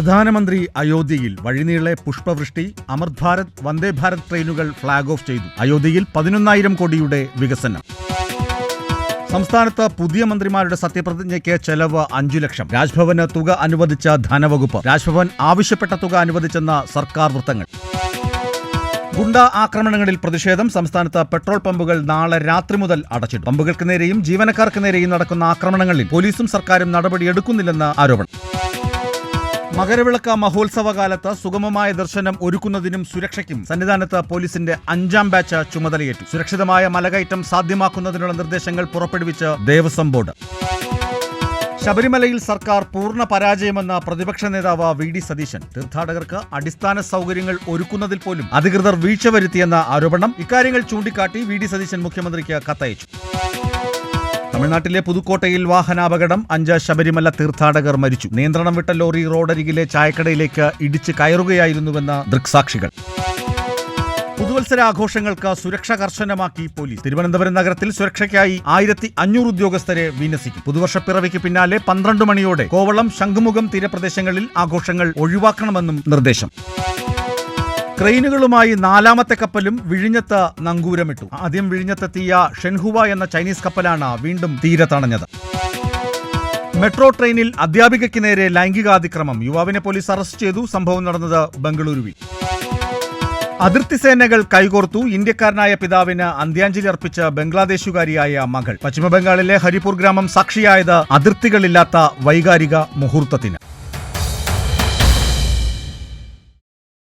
പ്രധാനമന്ത്രി അയോധ്യയിൽ വഴിനീളെ പുഷ്പവൃഷ്ടി അമൃത് ഭാരത് വന്ദേ ഭാരത് ട്രെയിനുകൾ ഫ്ളാഗ് ഓഫ് ചെയ്തു. അയോധ്യയിൽ പതിനൊന്നായിരം കോടിയുടെ വികസനം. സംസ്ഥാനത്ത് പുതിയ മന്ത്രിമാരുടെ സത്യപ്രതിജ്ഞയ്ക്ക് ചെലവ് അഞ്ചു ലക്ഷം. രാജ്ഭവന് തുക അനുവദിച്ച ധനവകുപ്പ്. രാജ്ഭവൻ ആവശ്യപ്പെട്ട തുക അനുവദിച്ചെന്ന സർക്കാർ വൃത്തങ്ങൾ. ഗുണ്ട ആക്രമണങ്ങളിൽ പ്രതിഷേധം സംസ്ഥാനത്ത് പെട്രോൾ പമ്പുകൾ നാളെ രാത്രി മുതൽ അടച്ചിടും. പമ്പുകൾക്ക് നേരെയും ജീവനക്കാർക്ക് നേരെയും നടക്കുന്ന ആക്രമണങ്ങളിൽ പോലീസും സർക്കാരും നടപടിയെടുക്കുന്നില്ലെന്ന് ആരോപണം. മകരവിളക്ക് മഹോത്സവകാലത്ത് സുഗമമായ ദർശനം ഒരുക്കുന്നതിനും സുരക്ഷയ്ക്കും സന്നിധാനത്ത് പോലീസിന്റെ അഞ്ചാം ബാച്ച് ചുമതലയേറ്റു. സുരക്ഷിതമായ മലകയറ്റം സാധ്യമാക്കുന്നതിനുള്ള നിർദ്ദേശങ്ങൾ പുറപ്പെടുവിച്ച് ദേവസ്വം ബോർഡ്. ശബരിമലയിൽ സർക്കാർ പൂർണ പരാജയമെന്ന പ്രതിപക്ഷ നേതാവ് വി ഡി സതീശൻ തീർത്ഥാടകർക്ക് അടിസ്ഥാന സൗകര്യങ്ങൾ ഒരുക്കുന്നതിൽ പോലും അധികൃതർ വീഴ്ച വരുത്തിയെന്ന ആരോപണം ഇക്കാര്യങ്ങൾ ചൂണ്ടിക്കാട്ടി വി ഡി സതീശൻ മുഖ്യമന്ത്രിക്ക് കത്തയച്ചു. തമിഴ്നാട്ടിലെ പുതുക്കോട്ടയിൽ വാഹനാപകടം. അഞ്ച് ശബരിമല തീർത്ഥാടകർ മരിച്ചു. നിയന്ത്രണം വിട്ട ലോറി റോഡരികിലെ ചായക്കടയിലേക്ക് ഇടിച്ച് കയറുകയായിരുന്നുവെന്ന് ദൃക്സാക്ഷികൾ. പുതുവത്സരാഘോഷങ്ങൾക്ക് സുരക്ഷ കർശനമാക്കി പോലീസ്. തിരുവനന്തപുരം നഗരത്തിൽ സുരക്ഷയ്ക്കായി ആയിരത്തി അഞ്ഞൂറ് ഉദ്യോഗസ്ഥരെ വിന്യസിക്കും. പുതുവർഷപ്പിറവിക്ക് പിന്നാലെ പന്ത്രണ്ട് മണിയോടെ കോവളം ശംഖുമുഖം തീരപ്രദേശങ്ങളിൽ ആഘോഷങ്ങൾ ഒഴിവാക്കണമെന്നും നിർദ്ദേശം. ക്രെയിനുകളുമായി നാലാമത്തെ കപ്പലും വിഴിഞ്ഞത്ത് നങ്കൂരമിട്ടു. ആദ്യം വിഴിഞ്ഞത്തെത്തിയ ഷെൻഹുവ എന്ന ചൈനീസ് കപ്പലാണ് വീണ്ടും തീരത്തണഞ്ഞത് മെട്രോ ട്രെയിനിൽ അധ്യാപികയ്ക്ക് നേരെ ലൈംഗികാതിക്രമം. യുവാവിനെ പോലീസ് അറസ്റ്റ് ചെയ്തു. സംഭവം നടന്നത് ബംഗളൂരുവിൽ. അതിർത്തി സേനകൾ കൈകോർത്തു. ഇന്ത്യക്കാരനായ പിതാവിന് അന്ത്യാഞ്ജലി അർപ്പിച്ച ബംഗ്ലാദേശുകാരിയായ മകൾ. പശ്ചിമബംഗാളിലെ ഹരിപൂർ ഗ്രാമം സാക്ഷിയായത് അതിർത്തികളില്ലാത്ത വൈകാരിക മുഹൂർത്തത്തിന്.